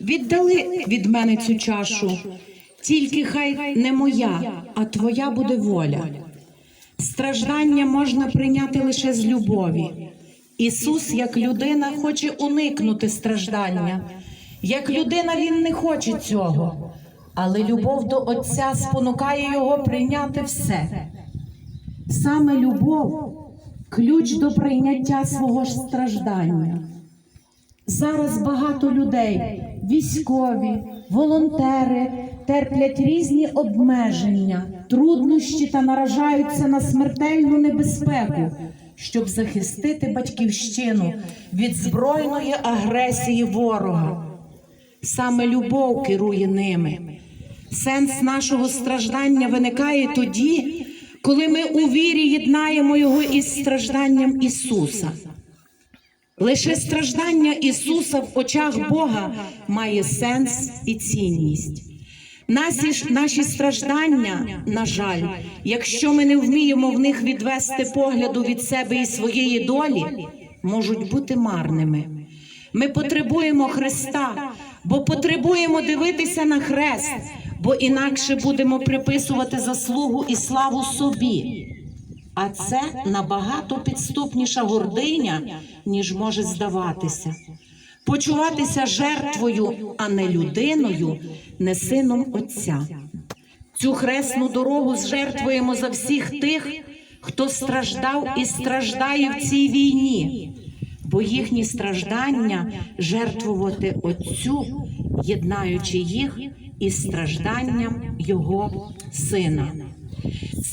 Віддали від мене цю чашу, тільки хай не моя, а твоя буде воля. Страждання можна прийняти лише з любові. Ісус, як людина, хоче уникнути страждання. Як людина він не хоче цього, але любов до Отця спонукає його прийняти все. Саме любов ключ до прийняття свого страждання. Зараз багато людей, військові, волонтери терплять різні обмеження, труднощі та наражаються на смертельну небезпеку, щоб захистити батьківщину від збройної агресії ворога. Саме любов керує ними. Сенс нашого страждання виникає тоді, коли ми у вірі єднаємо його із стражданням Ісуса. Лише страждання Ісуса в очах Бога має сенс і цінність. Наші, наші страждання, на жаль, якщо ми не вміємо в них відвести погляду від себе і своєї долі, можуть бути марними. Ми потребуємо Христа, бо потребуємо дивитися на хрест, бо інакше будемо приписувати заслугу і славу собі. А це набагато підступніша гординя, ніж може здаватися. Почуватися жертвою, а не людиною, не сином Отця. Цю хресну дорогу зжертвуємо за всіх тих, хто страждав і страждає в цій війні, бо їхні страждання жертвувати Отцю, єднаючи їх із стражданням Його Сина.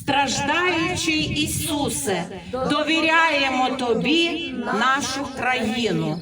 Страждаючий Ісусе, довіряємо Тобі нашу країну.